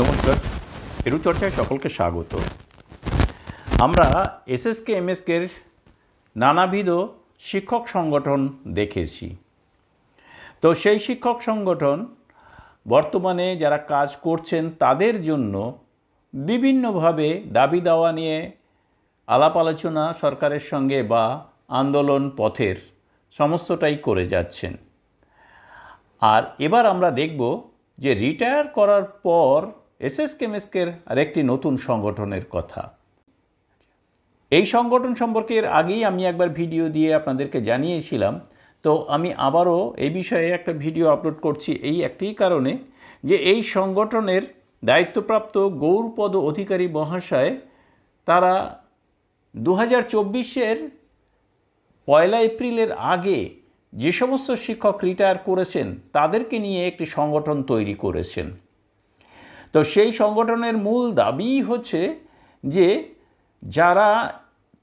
নমস্কার। এরুচর্চায় সকলকে স্বাগত। আমরা এসএসকে, এমএসকের নানাবিধ শিক্ষক সংগঠন দেখেছি। তো সেই শিক্ষক সংগঠন বর্তমানে যারা কাজ করছেন, তাদের জন্য বিভিন্নভাবে দাবি দাওয়া নিয়ে আলাপ আলোচনা সরকারের সঙ্গে বা আন্দোলন পথের সমস্তটাই করে যাচ্ছেন। আর এবার আমরা দেখব যে রিটায়ার করার পর এসএস কেমিস্কের আরেকটি নতুন সংগঠনের কথা। এই সংগঠন সম্পর্কে এর আগেই আমি একবার ভিডিও দিয়ে আপনাদেরকে জানিয়েছিলাম। তো আমি আবারও এই বিষয়ে একটা ভিডিও আপলোড করছি এই একটি কারণে যে এই সংগঠনের দায়িত্বপ্রাপ্ত গৌরপদ অধিকারী মহাশয় তারা দু হাজার চব্বিশের পয়লা এপ্রিলের আগে যে সমস্ত শিক্ষক রিটায়ার করেছেন তাদেরকে নিয়ে একটি সংগঠন তৈরি করেছেন। তো সেই সংগঠনের মূল দাবি হচ্ছে যে যারা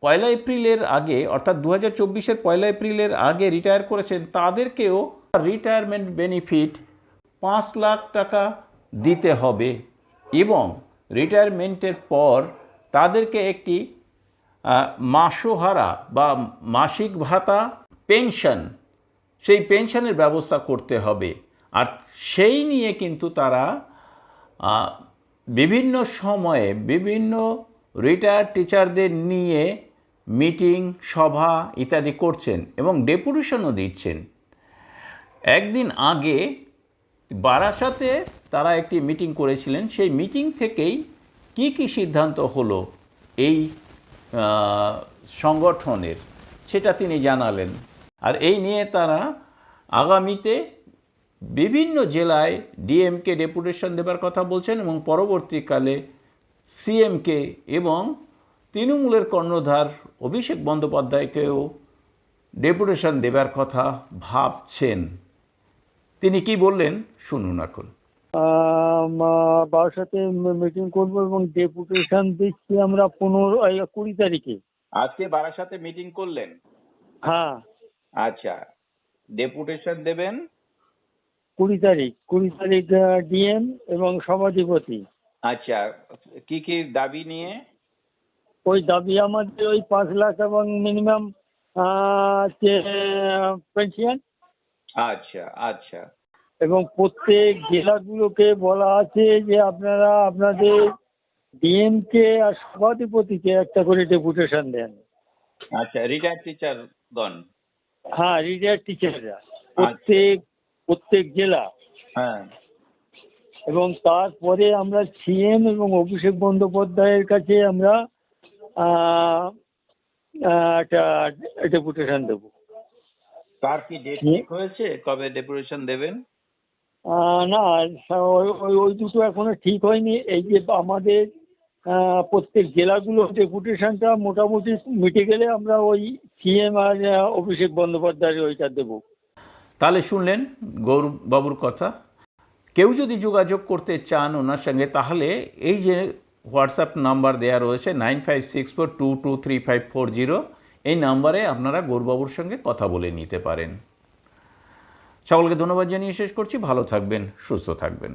পয়লা এপ্রিলের আগে, অর্থাৎ দু হাজার চব্বিশের পয়লা এপ্রিলের আগে রিটায়ার করেছেন, তাদেরকেও রিটায়ারমেন্ট বেনিফিট পাঁচ লাখ টাকা দিতে হবে এবং রিটায়ারমেন্টের পর তাদেরকে একটি মাসোহারা বা মাসিক ভাতা, পেনশন, সেই পেনশনের ব্যবস্থা করতে হবে। আর সেই নিয়ে কিন্তু তারা বিভিন্ন সময়ে বিভিন্ন রিটায়ার্ড টিচারদের নিয়ে মিটিং সভা ইত্যাদি করছেন এবং ডেপুটেশনও দিচ্ছেন। একদিন আগে বারাসাতে তারা একটি মিটিং করেছিলেন। সেই মিটিং থেকেই কি কি সিদ্ধান্ত হলো এই সংগঠনের, সেটা তিনি জানালেন। আর এই নিয়ে তারা আগামীতে বিভিন্ন জেলায় ডিএমকে ডেপুটেশন দেবার কথা বলছেন এবং পরবর্তীকালে সিএমকে এবং তৃণমূলের কর্ণধার অভিষেক বন্দ্যোপাধ্যায়কেও ডেপুটেশন দেবার কথা ভাবছেন। তিনি কি বললেন? শুনুন এখন। বাবার সাথে মিটিং করব এবং ডেপুটেশন দিচ্ছি আমরা পনেরো কুড়ি তারিখে। আজকে বারাসাতে মিটিং করলেন? হ্যাঁ। আচ্ছা। ডেপুটেশন দেবেন কুড়ি তারিখ কুড়ি তারিখ ডিএম এবং সভাধিপতি। আচ্ছা কি কি দাবি নিয়ে? ওই দাবি আমাদের ওই পাঁচ লাখ এবং মিনিমাম পেনশন। আচ্ছা আচ্ছা। এবং প্রত্যেক জেলাগুলোকে বলা আছে যে আপনারা আপনাদের ডিএমকে আর সভাধিপতিকে একটা করে ডেপুটেশন দেন। আচ্ছা টিচার গণ। হ্যাঁ রিটায়ার্ড টিচাররা প্রত্যেক প্রত্যেক জেলা। হ্যাঁ। এবং তারপরে আমরা সিএম এবং অভিষেক বন্দ্যোপাধ্যায়ের কাছে আমরা একটা ডেপুটেশন দেবো। তার কি ডেট। ঠিক হয়েছে? কবে ডেপুটেশন দেবেন? না ওই দুটো এখনও ঠিক হয়নি। এই যে আমাদের প্রত্যেক জেলাগুলো ডেপুটেশনটা মোটামুটি মিটে গেলে আমরা ওই সিএম আর অভিষেক বন্দ্যোপাধ্যায়ের ওইটা দেবো। তাহলে শুনলেন গৌরবাবুর কথা। কেউ যদি যোগাযোগ করতে চান ওনার সঙ্গে, তাহলে এই যে হোয়াটসঅ্যাপ নাম্বার দেওয়া রয়েছে nine five six four two two three five four zero, এই নাম্বারে আপনারা গৌরবাবুর সঙ্গে কথা বলে নিতে পারেন। সকলকে ধন্যবাদ জানিয়ে শেষ করছি। ভালো থাকবেন, সুস্থ থাকবেন।